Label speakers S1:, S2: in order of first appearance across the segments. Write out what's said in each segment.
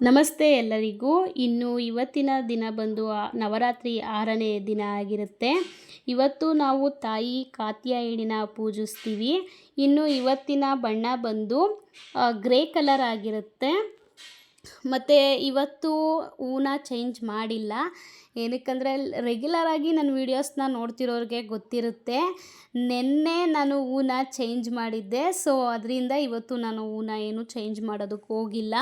S1: ನಮಸ್ತೆ ಎಲ್ಲರಿಗೂ. ಇನ್ನು ಇವತ್ತಿನ ದಿನ ಬಂದು ನವರಾತ್ರಿ ಆರನೇ ದಿನ ಆಗಿರುತ್ತೆ. ಇವತ್ತು ನಾವು ತಾಯಿ ಕಾತ್ಯಾಯಣಿನ ಪೂಜಿಸ್ತೀವಿ. ಇನ್ನು ಇವತ್ತಿನ ಬಣ್ಣ ಬಂದು ಗ್ರೇ ಕಲರ್ ಆಗಿರುತ್ತೆ. ಮತ್ತು ಇವತ್ತು ಹೂನ ಚೇಂಜ್ ಮಾಡಿಲ್ಲ. ಏನಕ್ಕಂದರೆ ರೆಗ್ಯುಲರಾಗಿ ನನ್ನ ವೀಡಿಯೋಸ್ನ ನೋಡ್ತಿರೋರಿಗೆ ಗೊತ್ತಿರುತ್ತೆ. ನಿನ್ನೆ ನಾನು ಹೂನ ಚೇಂಜ್ ಮಾಡಿದ್ದೆ. ಸೊ ಅದರಿಂದ ಇವತ್ತು ನಾನು ಹೂನ ಏನು ಚೇಂಜ್ ಮಾಡೋದಕ್ಕೆ ಹೋಗಿಲ್ಲ.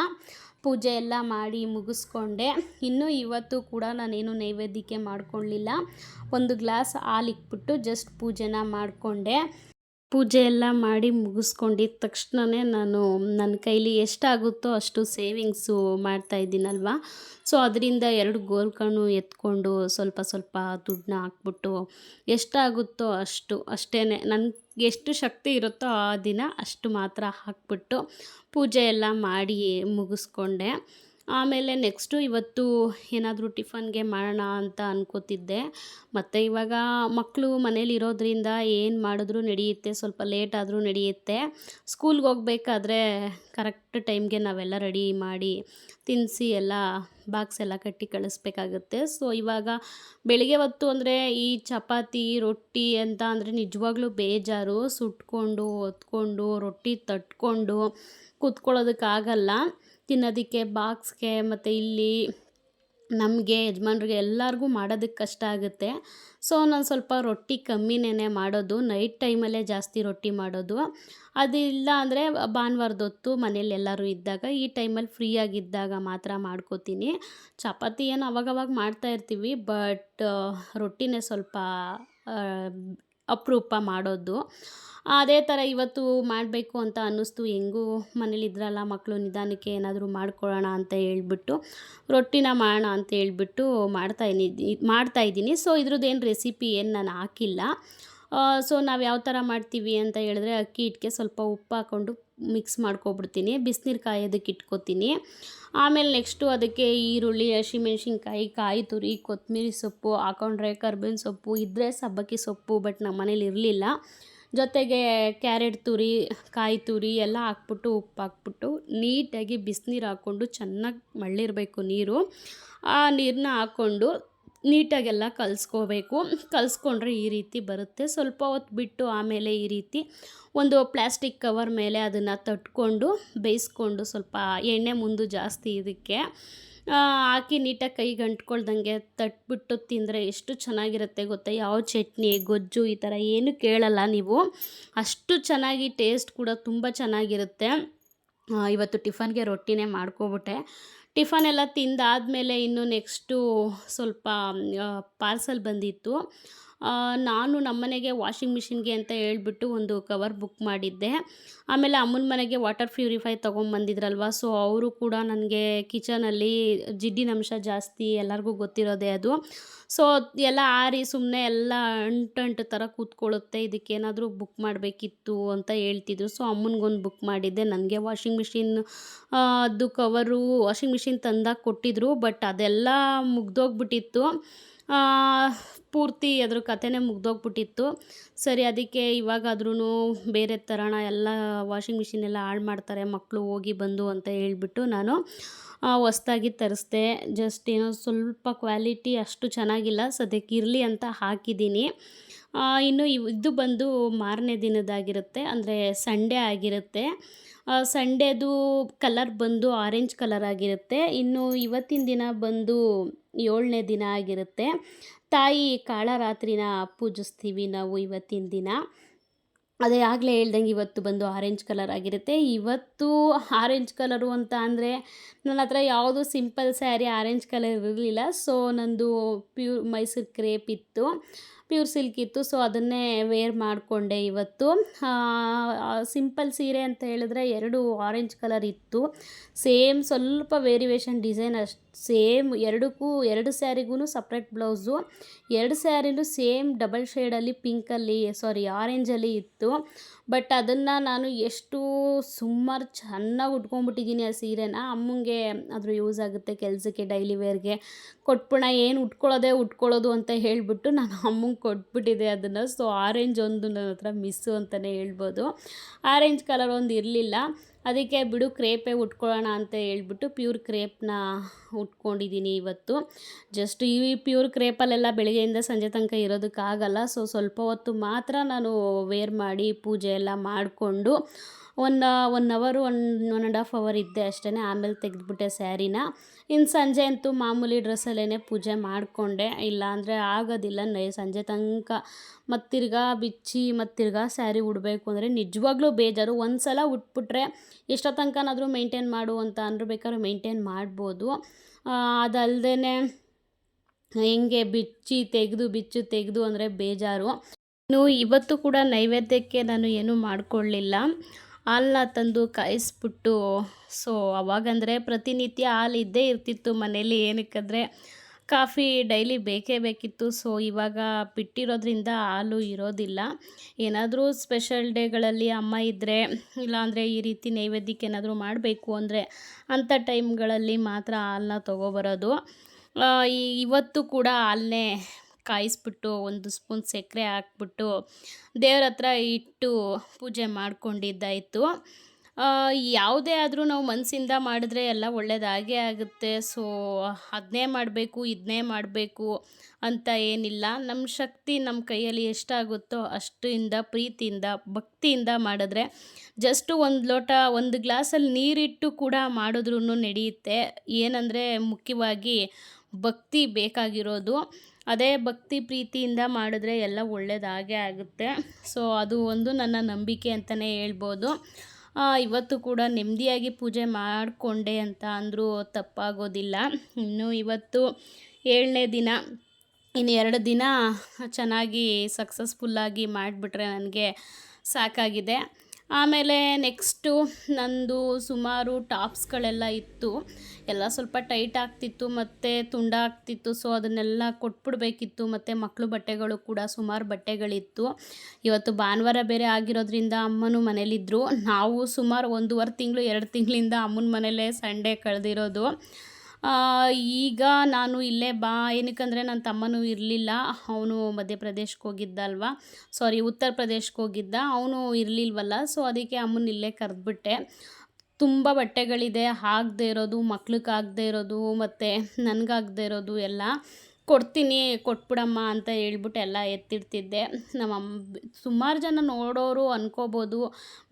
S1: ಪೂಜೆ ಎಲ್ಲ ಮಾಡಿ ಮುಗಿಸ್ಕೊಂಡೆ. ಇನ್ನು ಇವತ್ತು ಕೂಡ ನಾನೇನು ನೈವೇದ್ಯಕ್ಕೆ ಮಾಡ್ಕೊಳ್ಳಿಲ್ಲ. ಒಂದು ಗ್ಲಾಸ್ ಹಾಲಿಕ್ಬಿಟ್ಟು ಜಸ್ಟ್ ಪೂಜೆನ ಮಾಡಿಕೊಂಡೆ. ಪೂಜೆ ಎಲ್ಲ ಮಾಡಿ ಮುಗಿಸ್ಕೊಂಡಿದ್ದ ತಕ್ಷಣವೇ ನಾನು ನನ್ನ ಕೈಲಿ ಎಷ್ಟಾಗುತ್ತೋ ಅಷ್ಟು ಸೇವಿಂಗ್ಸು ಮಾಡ್ತಾಯಿದ್ದೀನಲ್ವ ಸೊ ಅದರಿಂದ ಎರಡು ಗೋಲ್ಕಣ್ಣು ಎತ್ಕೊಂಡು ಸ್ವಲ್ಪ ಸ್ವಲ್ಪ ದುಡ್ಡನ್ನ ಹಾಕ್ಬಿಟ್ಟು ಎಷ್ಟಾಗುತ್ತೋ ಅಷ್ಟು ಅಷ್ಟೇ ನನಗೆ ಎಷ್ಟು ಶಕ್ತಿ ಇರುತ್ತೋ ಆ ದಿನ ಅಷ್ಟು ಮಾತ್ರ ಹಾಕ್ಬಿಟ್ಟು ಪೂಜೆ ಎಲ್ಲ ಮಾಡಿ ಮುಗಿಸ್ಕೊಂಡೆ. ಆಮೇಲೆ ನೆಕ್ಸ್ಟು ಇವತ್ತು ಏನಾದರೂ ಟಿಫನ್ಗೆ ಮಾಡೋಣ ಅಂತ ಅನ್ಕೋತಿದ್ದೆ. ಮತ್ತು ಇವಾಗ ಮಕ್ಕಳು ಮನೇಲಿ ಇರೋದ್ರಿಂದ ಏನು ಮಾಡಿದ್ರೂ ನಡೆಯುತ್ತೆ, ಸ್ವಲ್ಪ ಲೇಟ್ ಆದರೂ ನಡೆಯುತ್ತೆ. ಸ್ಕೂಲ್ಗೆ ಹೋಗ್ಬೇಕಾದ್ರೆ ಕರೆಕ್ಟ್ ಟೈಮ್ಗೆ ನಾವೆಲ್ಲ ರೆಡಿ ಮಾಡಿ ತಿನ್ನಿಸಿ ಎಲ್ಲ ಬಾಕ್ಸ್ ಎಲ್ಲ ಕಟ್ಟಿ ಕಳಿಸ್ಬೇಕಾಗುತ್ತೆ. ಸೊ, ಇವಾಗ ಬೆಳಿಗ್ಗೆ ಹೊತ್ತು ಅಂದರೆ ಈ ಚಪಾತಿ, ರೊಟ್ಟಿ ಅಂತ ಅಂದರೆ ನಿಜವಾಗ್ಲೂ ಬೇಜಾರು. ಸುಟ್ಕೊಂಡು, ಹೊತ್ಕೊಂಡು, ರೊಟ್ಟಿ ತಟ್ಕೊಂಡು ಕೂತ್ಕೊಳ್ಳೋದಕ್ಕಾಗಲ್ಲ. ತಿನ್ನೋದಕ್ಕೆ ಬಾಕ್ಸ್ಗೆ ಮತ್ತು ಇಲ್ಲಿ ನಮಗೆ ಯಜಮಾನ್ರಿಗೆ ಎಲ್ಲರಿಗೂ ಮಾಡೋದಕ್ಕೆ ಕಷ್ಟ ಆಗುತ್ತೆ. ಸೊ, ನಾನು ಸ್ವಲ್ಪ ರೊಟ್ಟಿ ಕಮ್ಮಿನೇ ಮಾಡೋದು, ನೈಟ್ ಟೈಮಲ್ಲೇ ಜಾಸ್ತಿ ರೊಟ್ಟಿ ಮಾಡೋದು. ಅದಿಲ್ಲ ಅಂದರೆ ಭಾನುವಾರದ ಹೊತ್ತು ಮನೇಲಿ ಎಲ್ಲರೂ ಇದ್ದಾಗ, ಈ ಟೈಮಲ್ಲಿ ಫ್ರೀಯಾಗಿದ್ದಾಗ ಮಾತ್ರ ಮಾಡ್ಕೋತೀನಿ. ಚಪಾತಿ ಏನು ಅವಾಗವಾಗ ಮಾಡ್ತಾ ಇರ್ತೀವಿ, ಬಟ್, ರೊಟ್ಟಿನೇ ಸ್ವಲ್ಪ ಅಪರೂಪ ಮಾಡೋದು. ಅದೇ ಥರ ಇವತ್ತು ಮಾಡಬೇಕು ಅಂತ ಅನ್ನಿಸ್ತು. ಹೆಂಗೂ ಮನೇಲಿದ್ರಲ್ಲ ಮಕ್ಕಳು, ನಿಧಾನಕ್ಕೆ ಏನಾದರೂ ಮಾಡ್ಕೊಳ್ಳೋಣ ಅಂತ ಹೇಳ್ಬಿಟ್ಟು, ರೊಟ್ಟಿನ ಮಾಡೋಣ ಅಂತ ಹೇಳ್ಬಿಟ್ಟು ಮಾಡ್ತಾಯಿದ್ದೀನಿ ಮಾಡ್ತಾಯಿದ್ದೀನಿ ಸೊ ಇದ್ರದ್ದು ಏನು ರೆಸಿಪಿ ಏನು ನಾನು ಹಾಕಿಲ್ಲ. ಸೊ ನಾವು ಯಾವ ಥರ ಮಾಡ್ತೀವಿ ಅಂತ ಹೇಳಿದ್ರೆ ಅಕ್ಕಿ ಹಿಟ್ಟಿಗೆ ಸ್ವಲ್ಪ ಉಪ್ಪು ಹಾಕ್ಕೊಂಡು ಮಿಕ್ಸ್ ಮಾಡ್ಕೊಬಿಡ್ತೀನಿ. ಬಿಸಿನೀರು ಕಾಯೋದಕ್ಕೆ ಇಟ್ಕೊತೀನಿ. ಆಮೇಲೆ ನೆಕ್ಸ್ಟು ಅದಕ್ಕೆ ಈರುಳ್ಳಿ, ಹಸಿಮೆಣ್ಸಿನ್ಕಾಯಿ, ಕಾಯಿ ತುರಿ ಕೊತ್ತಂಬರಿ ಸೊಪ್ಪು, ಹಾಕೊಂಡ್ರೆ ಕರ್ಬೇವಿನ ಸೊಪ್ಪು ಇದ್ದರೆ ಸಬ್ಬಕ್ಕಿ ಸೊಪ್ಪು ಬಟ್ ನಮ್ಮ ಮನೇಲಿ ಇರಲಿಲ್ಲ. ಜೊತೆಗೆ ಕ್ಯಾರೆಟ್ ತುರಿ, ಕಾಯಿ ತುರಿ ಎಲ್ಲ ಹಾಕ್ಬಿಟ್ಟು ಉಪ್ಪು ಹಾಕ್ಬಿಟ್ಟು ನೀಟಾಗಿ ಬಿಸಿನೀರು ಹಾಕ್ಕೊಂಡು ಚೆನ್ನಾಗಿ ಮಳ್ಳಿರಬೇಕು ನೀರು. ಆ ನೀರನ್ನ ಹಾಕ್ಕೊಂಡು ನೀಟಾಗೆಲ್ಲ ಕಲಿಸ್ಕೋಬೇಕು. ಕಲಿಸ್ಕೊಂಡ್ರೆ ಈ ರೀತಿ ಬರುತ್ತೆ. ಸ್ವಲ್ಪ ಹೊತ್ತು ಬಿಟ್ಟು ಆಮೇಲೆ ಈ ರೀತಿ ಒಂದು ಪ್ಲ್ಯಾಸ್ಟಿಕ್ ಕವರ್ ಮೇಲೆ ಅದನ್ನು ತಟ್ಕೊಂಡು, ಬೇಯಿಸ್ಕೊಂಡು ಸ್ವಲ್ಪ ಎಣ್ಣೆ ಮುಂದು ಜಾಸ್ತಿ ಇದಕ್ಕೆ ಹಾಕಿ ನೀಟಾಗಿ ಕೈಗೆ ಅಂಟ್ಕೊಳ್ದಂಗೆ ತಟ್ಬಿಟ್ಟು ತಿಂದರೆ ಎಷ್ಟು ಚೆನ್ನಾಗಿರುತ್ತೆ ಗೊತ್ತಾ? ಯಾವ ಚಟ್ನಿ, ಗೊಜ್ಜು ಈ ಥರ ಏನು ಕೇಳಲ್ಲ ನೀವು. ಅಷ್ಟು ಚೆನ್ನಾಗಿ ಟೇಸ್ಟ್ ಕೂಡ ತುಂಬ ಚೆನ್ನಾಗಿರುತ್ತೆ. ಇವತ್ತು ಟಿಫನ್ಗೆ ರೊಟ್ಟಿನೇ ಮಾಡ್ಕೊಬಿಟ್ಟೆ. ಟಿಫನ್ ಎಲ್ಲ ತಿಂದಾದಮೇಲೆ ಇನ್ನು ನೆಕ್ಸ್ಟು ಸ್ವಲ್ಪ ಪಾರ್ಸಲ್ ಬಂದಿತ್ತು. ನಾನು ನಮ್ಮನೆಗೆ ವಾಷಿಂಗ್ ಮಿಷಿನ್ಗೆ ಅಂತ ಹೇಳ್ಬಿಟ್ಟು ಒಂದು ಕವರ್ ಬುಕ್ ಮಾಡಿದ್ದೆ. ಆಮೇಲೆ ಅಮ್ಮನ ಮನೆಗೆ ವಾಟರ್ ಪ್ಯೂರಿಫೈ ತೊಗೊಂಬಂದಿದ್ರಲ್ವ, ಸೊ ಅವರು ಕೂಡ ನನಗೆ ಕಿಚನಲ್ಲಿ ಜಿಡ್ಡಿನ ಅಂಶ ಜಾಸ್ತಿ ಎಲ್ಲರಿಗೂ ಗೊತ್ತಿರೋದೇ ಅದು. ಸೊ ಎಲ್ಲ ಆರಿ ಸುಮ್ಮನೆ ಎಲ್ಲ ಅಂಟಂಟು ಥರ ಕೂತ್ಕೊಳ್ಳುತ್ತೆ, ಇದಕ್ಕೇನಾದರೂ ಬುಕ್ ಮಾಡಬೇಕಿತ್ತು ಅಂತ ಹೇಳ್ತಿದ್ರು. ಸೊ ಅಮ್ಮನಿಗೊಂದು ಬುಕ್ ಮಾಡಿದ್ದೆ. ನನಗೆ ವಾಷಿಂಗ್ ಮಿಷಿನ್ ಅದು ಕವರು ವಾಷಿಂಗ್ ಮಿಷಿನ್ ತಂದಾಗ ಕೊಟ್ಟಿದ್ರು, ಬಟ್ ಅದೆಲ್ಲ ಮುಗ್ದೋಗ್ಬಿಟ್ಟಿತ್ತು. ಪೂರ್ತಿ ಅದ್ರ ಕಥೆನೇ ಮುಗ್ದೋಗ್ಬಿಟ್ಟಿತ್ತು. ಸರಿ, ಅದಕ್ಕೆ ಇವಾಗಾದ್ರೂ ಬೇರೆ ತರೋಣ ಎಲ್ಲ ವಾಷಿಂಗ್ ಮಿಷಿನ್ ಎಲ್ಲ ಹಾಳು ಮಾಡ್ತಾರೆ ಮಕ್ಕಳು ಹೋಗಿ ಬಂದು ಅಂತ ಹೇಳಿಬಿಟ್ಟು ನಾನು ಹೊಸ್ದಾಗಿ ತರಿಸ್ದೆ. ಜಸ್ಟ್ ಏನೋ ಸ್ವಲ್ಪ ಕ್ವಾಲಿಟಿ ಅಷ್ಟು ಚೆನ್ನಾಗಿಲ್ಲ, ಸದ್ಯಕ್ಕೆ ಇರಲಿ ಅಂತ ಹಾಕಿದ್ದೀನಿ. ಇನ್ನು ಇದು ಬಂದು ಮಾರನೇ ದಿನದಾಗಿರುತ್ತೆ ಅಂದರೆ ಸಂಡೇ ಆಗಿರುತ್ತೆ. ಸಂಡೇದು ಕಲರ್ ಬಂದು ಆರೆಂಜ್ ಕಲರ್ ಆಗಿರುತ್ತೆ. ಇನ್ನು ಇವತ್ತಿನ ದಿನ ಬಂದು ಏಳನೇ ದಿನ ಆಗಿರುತ್ತೆ. ತಾಯಿ ಕಾಳರಾತ್ರಿನ ಪೂಜಿಸ್ತೀವಿ ನಾವು ಇವತ್ತಿನ ದಿನ. ಅದೇ ಆಗಲೇ ಹೇಳ್ದಂಗೆ ಇವತ್ತು ಬಂದು ಆರೆಂಜ್ ಕಲರ್ ಆಗಿರುತ್ತೆ. ಇವತ್ತು ಆರೆಂಜ್ ಕಲರು ಅಂತ ಅಂದರೆ ನನ್ನ ಹತ್ರ ಯಾವುದು ಸಿಂಪಲ್ ಸ್ಯಾರಿ ಆರೆಂಜ್ ಕಲರ್ ಇರಲಿಲ್ಲ. ಸೊ ನಂದು ಪ್ಯೂರ್ ಮೈಸೂರು ಕ್ರೇಪ್ ಇತ್ತು. ಪ್ಯೂರ್ ಸಿಲ್ಕ್ ಇತ್ತು ಸೊ ಅದನ್ನೇ ವೇರ್ ಮಾಡಿಕೊಂಡೆ ಇವತ್ತು. ಸಿಂಪಲ್ ಸೀರೆ ಅಂತ ಹೇಳಿದ್ರೆ ಎರಡು ಆರೆಂಜ್ ಕಲರ್ ಇತ್ತು. ಸೇಮ್ ಸ್ವಲ್ಪ ವೇರಿಯೇಷನ್ ಡಿಸೈನ್ ಅಷ್ಟು ಸೇಮ್ ಎರಡಕ್ಕೂ, ಎರಡು ಸ್ಯಾರಿಗೂ ಸಪ್ರೇಟ್ ಬ್ಲೌಸು ಎರಡು ಸ್ಯಾರಿನೂ ಸೇಮ್ ಡಬಲ್ ಶೇಡಲ್ಲಿ ಪಿಂಕಲ್ಲಿ ಸಾರಿ ಆರೆಂಜಲ್ಲಿ ಇತ್ತು. ಬಟ್ ಅದನ್ನು ನಾನು ಎಷ್ಟು ಸುಮಾರು ಚೆನ್ನಾಗಿ ಉಟ್ಕೊಂಡ್ಬಿಟ್ಟಿದ್ದೀನಿ ಆ ಸೀರೆನ. ಅಮ್ಮಂಗೆ ಅದ್ರ ಯೂಸ್ ಆಗುತ್ತೆ ಕೆಲಸಕ್ಕೆ ಡೈಲಿ ವೇರ್ಗೆ ಕೊಟ್ಬಿಡ, ಏನು ಉಟ್ಕೊಳ್ಳೋದೇ ಉಟ್ಕೊಳ್ಳೋದು ಅಂತ ಹೇಳಿಬಿಟ್ಟು ನಾನು ಅಮ್ಮಂಗೆ ಕೊಟ್ಬಿಟ್ಟಿದೆ ಅದನ್ನು. ಸೊ ಆರೆಂಜ್ ಒಂದು ನನ್ನ ಹತ್ರ ಮಿಸ್ಸು ಅಂತಲೇ ಹೇಳ್ಬೋದು. ಆರೆಂಜ್ ಕಲರ್ ಒಂದು ಇರಲಿಲ್ಲ. ಅದಕ್ಕೆ ಬಿಡು, ಕ್ರೇಪೇ ಉಟ್ಕೊಳ್ಳೋಣ ಅಂತ ಹೇಳ್ಬಿಟ್ಟು ಪ್ಯೂರ್ ಕ್ರೇಪ್ನ ಉಟ್ಕೊಂಡಿದ್ದೀನಿ ಇವತ್ತು. ಜಸ್ಟ್ ಈ ಪ್ಯೂರ್ ಕ್ರೇಪಲ್ಲೆಲ್ಲ ಬೆಳಗ್ಗೆಯಿಂದ ಸಂಜೆ ತನಕ ಇರೋದಕ್ಕಾಗಲ್ಲ. ಸೊ ಸ್ವಲ್ಪ ಹೊತ್ತು ಮಾತ್ರ ನಾನು ವೇರ್ ಮಾಡಿ ಪೂಜೆ ಎಲ್ಲ ಮಾಡಿಕೊಂಡು ಒನ್ ಒನ್ ಅವರು one one and half hour ಇದ್ದೆ ಅಷ್ಟೇ ಆಮೇಲೆ ತೆಗೆದುಬಿಟ್ಟೆ ಸ್ಯಾರಿನ. ಇನ್ನು ಸಂಜೆ ಅಂತೂ ಮಾಮೂಲಿ ಡ್ರೆಸ್ಸಲ್ಲೇ ಪೂಜೆ ಮಾಡಿಕೊಂಡೆ. ಇಲ್ಲಾಂದರೆ ಆಗೋದಿಲ್ಲ. ನೈ, ಸಂಜೆ ತನಕ ಮತ್ತು ತಿರ್ಗಾ ಬಿಚ್ಚಿ ಮತ್ತು ತಿರ್ಗಾ ಸ್ಯಾರಿ ಉಡಬೇಕು ಅಂದರೆ ನಿಜವಾಗ್ಲೂ ಬೇಜಾರು. ಒಂದು ಸಲ ಉಟ್ಬಿಟ್ರೆ ಎಷ್ಟೋ ತನಕನಾದರೂ ಮೇಂಟೈನ್ ಮಾಡು ಅಂತ ಅಂದ್ರೆ ಬೇಕಾದ್ರೆ ಮೇಂಟೈನ್ ಮಾಡ್ಬೋದು. ಅದಲ್ಲದೆ ಹೆಂಗೆ ಬಿಚ್ಚಿ, ತೆಗೆದು, ಬಿಚ್ಚು, ತೆಗೆದು ಅಂದರೆ ಬೇಜಾರು. ಇನ್ನು ಇವತ್ತು ಕೂಡ ನೈವೇದ್ಯಕ್ಕೆ ನಾನು ಏನೂ ಮಾಡಿಕೊಳ್ಳಿಲ್ಲ. ಹಾಲನ್ನ ತಂದು ಕಾಯಿಸ್ಬಿಟ್ಟು ಸೊ ಅವಾಗಂದರೆ ಪ್ರತಿನಿತ್ಯ ಹಾಲು ಇದ್ದೇ ಇರ್ತಿತ್ತು ಮನೇಲಿ. ಏನಕ್ಕಂದರೆ ಕಾಫಿ ಡೈಲಿ ಬೇಕೇ ಬೇಕಿತ್ತು ಸೊ ಇವಾಗ ಬಿಟ್ಟಿರೋದ್ರಿಂದ ಹಾಲು ಇರೋದಿಲ್ಲ. ಏನಾದರೂ ಸ್ಪೆಷಲ್ ಡೇಗಳಲ್ಲಿ ಅಮ್ಮ ಇದ್ದರೆ ಇಲ್ಲಾಂದರೆ ಈ ರೀತಿ ನೈವೇದ್ಯಕ್ಕೆ ಏನಾದರೂ ಮಾಡಬೇಕು ಅಂದರೆ ಅಂಥ ಟೈಮ್ಗಳಲ್ಲಿ ಮಾತ್ರ ಹಾಲನ್ನ ತೊಗೊಬರೋದು. ಇವತ್ತು ಕೂಡ ಹಾಲನ್ನೇ ಕಾಯಿಸ್ಬಿಟ್ಟು ಒಂದು ಸ್ಪೂನ್ ಸಕ್ಕರೆ ಹಾಕ್ಬಿಟ್ಟು ದೇವ್ರ ಹತ್ರ ಇಟ್ಟು ಪೂಜೆ ಮಾಡ್ಕೊಂಡಿದ್ದಾಯಿತು. ಯಾವುದೇ ಆದರೂ ನಾವು ಮನಸ್ಸಿಂದ ಮಾಡಿದ್ರೆ ಎಲ್ಲ ಒಳ್ಳೆಯದಾಗೇ ಆಗುತ್ತೆ. ಸೊ ಅದನ್ನೇ ಮಾಡಬೇಕು ಇದನ್ನೇ ಮಾಡಬೇಕು ಅಂತ ಏನಿಲ್ಲ. ನಮ್ಮ ಶಕ್ತಿ ನಮ್ಮ ಕೈಯಲ್ಲಿ ಎಷ್ಟಾಗುತ್ತೋ ಅಷ್ಟಿಂದ, ಪ್ರೀತಿಯಿಂದ, ಭಕ್ತಿಯಿಂದ ಮಾಡಿದ್ರೆ ಜಸ್ಟು ಒಂದು ಲೋಟ, ಒಂದು ಗ್ಲಾಸಲ್ಲಿ ನೀರಿಟ್ಟು ಕೂಡ ಮಾಡಿದ್ರೂ ನಡೆಯುತ್ತೆ. ಏನಂದರೆ ಮುಖ್ಯವಾಗಿ ಭಕ್ತಿ ಬೇಕಾಗಿರೋದು. ಅದೇ ಭಕ್ತಿ ಪ್ರೀತಿಯಿಂದ ಮಾಡಿದ್ರೆ ಎಲ್ಲ ಒಳ್ಳೆಯದಾಗೇ ಆಗುತ್ತೆ. ಸೊ ಅದು ಒಂದು ನನ್ನ ನಂಬಿಕೆ ಅಂತಲೇ ಹೇಳ್ಬೋದು. ಇವತ್ತು ಕೂಡ ನೆಮ್ಮದಿಯಾಗಿ ಪೂಜೆ ಮಾಡಿಕೊಂಡೆ ಅಂತ ಅಂದರೂ ತಪ್ಪಾಗೋದಿಲ್ಲ. ಇನ್ನು ಇವತ್ತು ಏಳನೇ ದಿನ, ಇನ್ನು ಎರಡು ದಿನ ಚೆನ್ನಾಗಿ ಸಕ್ಸಸ್ಫುಲ್ಲಾಗಿ ಮಾಡಿಬಿಟ್ರೆ ನನಗೆ ಸಾಕಾಗಿದೆ. ಆಮೇಲೆ ನೆಕ್ಸ್ಟು ನಂದು ಸುಮಾರು ಟಾಪ್ಸ್ಗಳೆಲ್ಲ ಇತ್ತು. ಎಲ್ಲ ಸ್ವಲ್ಪ ಟೈಟ್ ಆಗ್ತಿತ್ತು ಮತ್ತು ತುಂಡ ಆಗ್ತಿತ್ತು, ಸೊ ಅದನ್ನೆಲ್ಲ ಕೊಟ್ಬಿಡ್ಬೇಕಿತ್ತು. ಮತ್ತು ಮಕ್ಕಳು ಬಟ್ಟೆಗಳು ಕೂಡ ಸುಮಾರು ಬಟ್ಟೆಗಳಿತ್ತು. ಇವತ್ತು ಭಾನುವಾರ ಬೇರೆ ಆಗಿರೋದ್ರಿಂದ ಅಮ್ಮನೂ ಮನೇಲಿದ್ದರು ನಾವು ಸುಮಾರು ಒಂದೂವರೆ ತಿಂಗಳು, ಎರಡು ತಿಂಗಳಿಂದ ಅಮ್ಮನ ಮನೇಲೇ ಸಂಡೇ ಕಳೆದಿರೋದು. ಈಗ ನಾನು ಇಲ್ಲೇ ಬಾ. ಏನಕ್ಕಂದರೆ ನನ್ನ ತಮ್ಮನೂ ಇರಲಿಲ್ಲ. ಅವನು ಮಧ್ಯಪ್ರದೇಶಕ್ಕೆ ಹೋಗಿದ್ದ ಅಲ್ವಾ ಸಾರಿ ಉತ್ತರ ಪ್ರದೇಶಕ್ಕೆ ಹೋಗಿದ್ದ. ಅವನು ಇರಲಿಲ್ವಲ್ಲ? ಸೊ ಅದಕ್ಕೆ ಅಮ್ಮನ ಇಲ್ಲೇ ಕರೆದ್ಬಿಟ್ಟೆ. ತುಂಬ ಬಟ್ಟೆಗಳಿದೆ. ಆಗದೆ ಇರೋದು, ಮಕ್ಳಿಗೆ ಆಗದೆ ಇರೋದು, ಮತ್ತು ನನಗಾಗದೆ ಇರೋದು ಎಲ್ಲ ಕೊಡ್ತೀನಿ, ಕೊಟ್ಬಿಡಮ್ಮ ಅಂತ ಹೇಳ್ಬಿಟ್ಟು ಎಲ್ಲ ಎತ್ತಿಡ್ತಿದ್ದೆ. ನಮ್ಮ ಸುಮಾರು ಜನ ನೋಡೋರು ಅನ್ಕೋಬೋದು.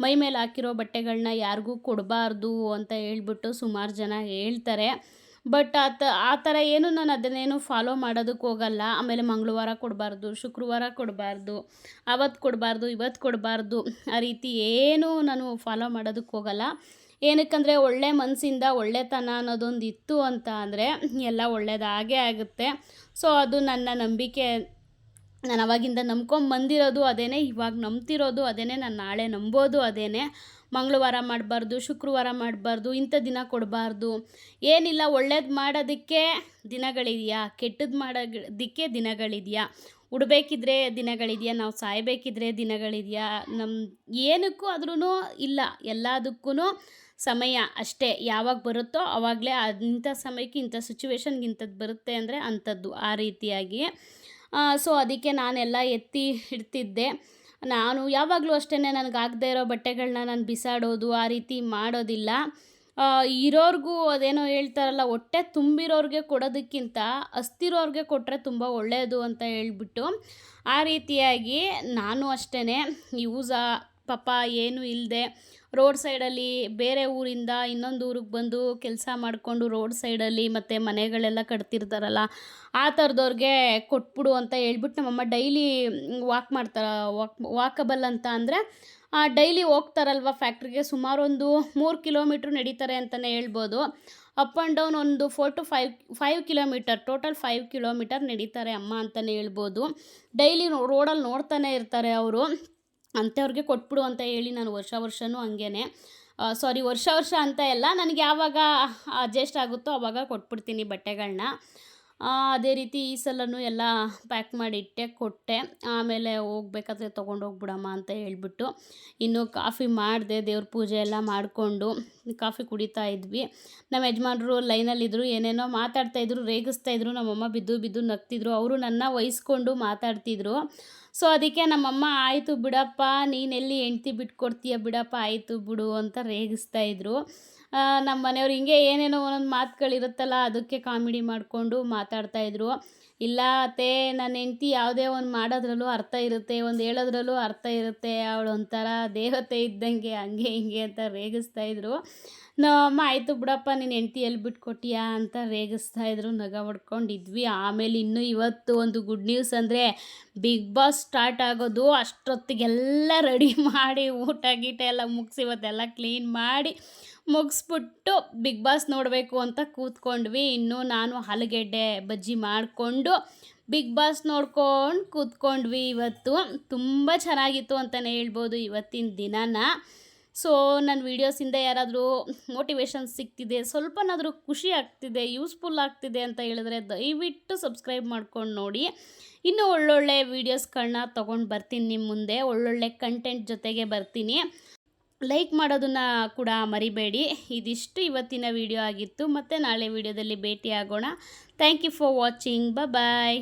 S1: ಮೈ ಮೇಲೆ ಹಾಕಿರೋ ಬಟ್ಟೆಗಳನ್ನ ಯಾರಿಗೂ ಕೊಡಬಾರ್ದು ಅಂತ ಹೇಳ್ಬಿಟ್ಟು ಸುಮಾರು ಜನ ಹೇಳ್ತಾರೆ. ಬಟ್ ಆತ, ಆ ಥರ ಏನು ನಾನು ಅದನ್ನೇನು ಫಾಲೋ ಮಾಡೋದಕ್ಕೆ ಹೋಗಲ್ಲ. ಆಮೇಲೆ ಮಂಗಳವಾರ ಕೊಡಬಾರ್ದು, ಶುಕ್ರವಾರ ಕೊಡಬಾರ್ದು ಅವತ್ತು ಕೊಡಬಾರ್ದು, ಇವತ್ತು ಕೊಡಬಾರ್ದು, ಆ ರೀತಿ ಏನೂ ನಾನು ಫಾಲೋ ಮಾಡೋದಕ್ಕೆ ಹೋಗಲ್ಲ. ಏನಕ್ಕಂದರೆ ಒಳ್ಳೆ ಮನಸ್ಸಿಂದ ಒಳ್ಳೆತನ ಅನ್ನೋದೊಂದು ಇತ್ತು ಅಂತ ಅಂದರೆ ಎಲ್ಲ ಒಳ್ಳೆಯದಾಗೇ ಆಗುತ್ತೆ. ಸೊ ಅದು ನನ್ನ ನಂಬಿಕೆ. ನಾನು ಅವಾಗಿಂದ ನಂಬ್ಕೊಂಬಂದಿರೋದು ಅದೇ ಇವಾಗ ನಂಬ್ತಿರೋದು ಅದೇ ನಾನು ನಾಳೆ ನಂಬೋದು ಅದೇ ಮಂಗಳವಾರ ಮಾಡಬಾರ್ದು, ಶುಕ್ರವಾರ ಮಾಡಬಾರ್ದು, ಇಂಥ ದಿನ ಕೊಡಬಾರ್ದು. ಏನಿಲ್ಲ, ಒಳ್ಳೇದು ಮಾಡೋದಕ್ಕೆ ದಿನಗಳಿದೆಯಾ? ಕೆಟ್ಟದ್ದು ಮಾಡೋದಕ್ಕೆ ದಿನಗಳಿದೆಯಾ? ಉಡಬೇಕಿದ್ರೆ ದಿನಗಳಿದೆಯಾ? ನಾವು ಸಾಯಬೇಕಿದ್ರೆ ದಿನಗಳಿದೆಯಾ? ನಮ್ಮ ಏನಕ್ಕೂ ಆದ್ರೂ ಇಲ್ಲ. ಎಲ್ಲದಕ್ಕೂ ಸಮಯ ಅಷ್ಟೇ. ಯಾವಾಗ ಬರುತ್ತೋ ಆವಾಗಲೇ ಇಂಥ ಸಮಯಕ್ಕೆ ಇಂಥ ಸಿಚುವೇಶನ್ಗೆ ಇಂಥದ್ದು ಬರುತ್ತೆ ಅಂದರೆ ಅಂಥದ್ದು ಆ ರೀತಿಯಾಗಿ. ಸೊ, ಅದಕ್ಕೆ ನಾನೆಲ್ಲ ಎತ್ತಿ ಇಡ್ತಿದ್ದೆ ನಾನು ಯಾವಾಗಲೂ ಅಷ್ಟೇ ನನಗಾಗದೇ ಇರೋ ಬಟ್ಟೆಗಳನ್ನ ನಾನು ಬಿಸಾಡೋದು, ಆ ರೀತಿ ಮಾಡೋದಿಲ್ಲ. ಇರೋರಿಗೂ ಅದೇನೋ ಹೇಳ್ತಾರಲ್ಲ, ಹೊಟ್ಟೆ ತುಂಬಿರೋರಿಗೆ ಕೊಡೋದಕ್ಕಿಂತ ಅಸ್ತಿರೋರಿಗೆ ಕೊಟ್ಟರೆ ತುಂಬ ಒಳ್ಳೆಯದು ಅಂತ ಹೇಳ್ಬಿಟ್ಟು ಆ ರೀತಿಯಾಗಿ ನಾನು ಅಷ್ಟೇ ಯೂಸ ಪಾಪ ಏನೂ ಇಲ್ಲದೆ ರೋಡ್ ಸೈಡಲ್ಲಿ ಬೇರೆ ಊರಿಂದ ಇನ್ನೊಂದು ಊರಿಗೆ ಬಂದು ಕೆಲಸ ಮಾಡಿಕೊಂಡು ರೋಡ್ ಸೈಡಲ್ಲಿ ಮತ್ತು ಮನೆಗಳೆಲ್ಲ ಕಟ್ತಿರ್ತಾರಲ್ಲ, ಆ ಥರದವ್ರಿಗೆ ಕೊಟ್ಬಿಡು ಅಂತ ಹೇಳ್ಬಿಟ್ಟು ನಮ್ಮಮ್ಮ ಡೈಲಿ ವಾಕ್ ಮಾಡ್ತಾರೆ ವಾಕ್ ವಾಕಬಲ್ ಅಂತ ಅಂದರೆ ಡೈಲಿ ಹೋಗ್ತಾರಲ್ವ ಫ್ಯಾಕ್ಟ್ರಿಗೆ ಸುಮಾರು ಒಂದು ಮೂರು ಕಿಲೋಮೀಟ್ರ್ ನಡೀತಾರೆ ಅಂತಲೇ ಹೇಳ್ಬೋದು. ಅಪ್ ಆ್ಯಂಡ್ ಡೌನ್ ಒಂದು four to five five kilometre total five kilometre ನಡೀತಾರೆ ಅಮ್ಮ ಅಂತಲೇ ಹೇಳ್ಬೋದು. ಡೈಲಿ ರೋಡಲ್ಲಿ ನೋಡ್ತಾನೆ ಇರ್ತಾರೆ ಅವರು. ಅಂಥವ್ರಿಗೆ ಕೊಟ್ಬಿಡು ಅಂತ ಹೇಳಿ ನಾನು ವರ್ಷ ವರ್ಷವೂ ಹಂಗೇ ಸಾರಿ ವರ್ಷ ವರ್ಷ ಅಂತ ಎಲ್ಲ ನನಗೆ ಯಾವಾಗ ಅಡ್ಜಸ್ಟ್ ಆಗುತ್ತೋ ಆವಾಗ ಕೊಟ್ಬಿಡ್ತೀನಿ ಬಟ್ಟೆಗಳನ್ನ ಅದೇ ರೀತಿ ಈ ಸಲವೂ ಎಲ್ಲ ಪ್ಯಾಕ್ ಮಾಡಿ ಇಟ್ಟೆ ಕೊಟ್ಟೆ. ಆಮೇಲೆ ಹೋಗ್ಬೇಕಾದ್ರೆ ತೊಗೊಂಡೋಗ್ಬಿಡಮ್ಮ ಅಂತ ಹೇಳ್ಬಿಟ್ಟು ಇನ್ನು ಕಾಫಿ ಮಾಡಿದೆ ದೇವ್ರ ಪೂಜೆ ಎಲ್ಲ ಮಾಡಿಕೊಂಡು ಕಾಫಿ ಕುಡಿತಾ ಇದ್ವಿ. ನಮ್ಮ ಯಜಮಾನ್ರು ಲೈನಲ್ಲಿದ್ದರು ಏನೇನೋ ಮಾತಾಡ್ತಾಯಿದ್ರು ರೇಗಿಸ್ತಾಯಿದ್ರು ನಮ್ಮಮ್ಮ ಬಿದ್ದು ಬಿದ್ದು ನಗ್ತಿದ್ರು. ಅವರು ನನ್ನ ವಹಿಸ್ಕೊಂಡು ಮಾತಾಡ್ತಿದ್ರು. ಸೊ ಅದಕ್ಕೆ ನಮ್ಮಮ್ಮ ಆಯಿತು ಬಿಡಪ್ಪ ನೀನೆಲ್ಲಿ ಹೆಂಡ್ತಿ ಬಿಟ್ಕೊಡ್ತೀಯ ಬಿಡಪ್ಪ ಆಯಿತು ಬಿಡು ಅಂತ ರೇಗಿಸ್ತಾ ಇದ್ರು. ಆ, ನಮ್ಮ ಮನೆಯವ್ರು ಹಿಂಗೆ ಏನೇನೋ ಒಂದೊಂದು ಮಾತುಗಳಿರುತ್ತಲ್ಲ, ಅದಕ್ಕೆ ಕಾಮಿಡಿ ಮಾಡಿಕೊಂಡು ಮಾತಾಡ್ತಾಯಿದ್ರು ಇಲ್ಲ ಅತ್ತೆ ನನ್ನ ಹೆಂಡ್ತಿ ಯಾವುದೇ ಒಂದು ಮಾಡೋದ್ರಲ್ಲೂ ಅರ್ಥ ಇರುತ್ತೆ, ಒಂದು ಹೇಳೋದ್ರಲ್ಲೂ ಅರ್ಥ ಇರುತ್ತೆ. ಅವಳು ಒಂಥರ ದೇವತೆ ಇದ್ದಂಗೆ, ಹಂಗೆ ಹಿಂಗೆ ಅಂತ ರೇಗಿಸ್ತಾ ಇದ್ರು. ನಮ್ಮ ಆಯಿತು ಬಿಡಪ್ಪ, ನೀನು ಹೆಂಡ್ತಿ ಎಲ್ಲಿ ಬಿಟ್ಕೊಟ್ಟಿಯಾ ಅಂತ ರೇಗಿಸ್ತಾ ಇದ್ರು. ನಗ ಹೊಡ್ಕೊಂಡಿದ್ವಿ. ಆಮೇಲೆ ಇನ್ನೂ ಇವತ್ತು ಒಂದು ಗುಡ್ ನ್ಯೂಸ್ ಅಂದರೆ ಬಿಗ್ ಬಾಸ್ ಸ್ಟಾರ್ಟ್ ಆಗೋದು. ಅಷ್ಟೊತ್ತಿಗೆಲ್ಲ ರೆಡಿ ಮಾಡಿ ಊಟ ಗೀಟ ಎಲ್ಲ ಮುಗಿಸಿ ಇವತ್ತೆಲ್ಲ ಕ್ಲೀನ್ ಮಾಡಿ ಮುಗಿಸ್ಬಿಟ್ಟು ಬಿಗ್ ಬಾಸ್ ನೋಡಬೇಕು ಅಂತ ಕೂತ್ಕೊಂಡ್ವಿ. ಇನ್ನು ನಾನು ಆಲೂಗೆಡ್ಡೆ ಬಜ್ಜಿ ಮಾಡಿಕೊಂಡು ಬಿಗ್ ಬಾಸ್ ನೋಡ್ಕೊಂಡು ಕೂತ್ಕೊಂಡ್ವಿ ಇವತ್ತು. ತುಂಬ ಚೆನ್ನಾಗಿತ್ತು ಅಂತಲೇ ಹೇಳ್ಬೋದು ಇವತ್ತಿನ ದಿನನ. ಸೊ ನನ್ನ ವೀಡಿಯೋಸಿಂದ ಯಾರಾದರೂ ಮೋಟಿವೇಶನ್ ಸಿಗ್ತಿದೆ ಸ್ವಲ್ಪನಾದರೂ ಖುಷಿ ಆಗ್ತಿದೆ ಯೂಸ್ಫುಲ್ ಆಗ್ತಿದೆ ಅಂತ ಹೇಳಿದ್ರೆ ದಯವಿಟ್ಟು ಸಬ್ಸ್ಕ್ರೈಬ್ ಮಾಡ್ಕೊಂಡು ನೋಡಿ. ಇನ್ನೂ ಒಳ್ಳೊಳ್ಳೆ ವೀಡಿಯೋಸ್ಗಳನ್ನ ತೊಗೊಂಡು ಬರ್ತೀನಿ ನಿಮ್ಮ ಮುಂದೆ. ಒಳ್ಳೊಳ್ಳೆ ಕಂಟೆಂಟ್ ಜೊತೆಗೆ ಬರ್ತೀನಿ. ಲೈಕ್ ಮಾಡೋದನ್ನು ಕೂಡ ಮರಿಬೇಡಿ. ಇದಿಷ್ಟು ಇವತ್ತಿನ ವಿಡಿಯೋ ಆಗಿತ್ತು. ಮತ್ತು ನಾಳೆ ವಿಡಿಯೋದಲ್ಲಿ ಭೇಟಿ ಆಗೋಣ thank you for watching bye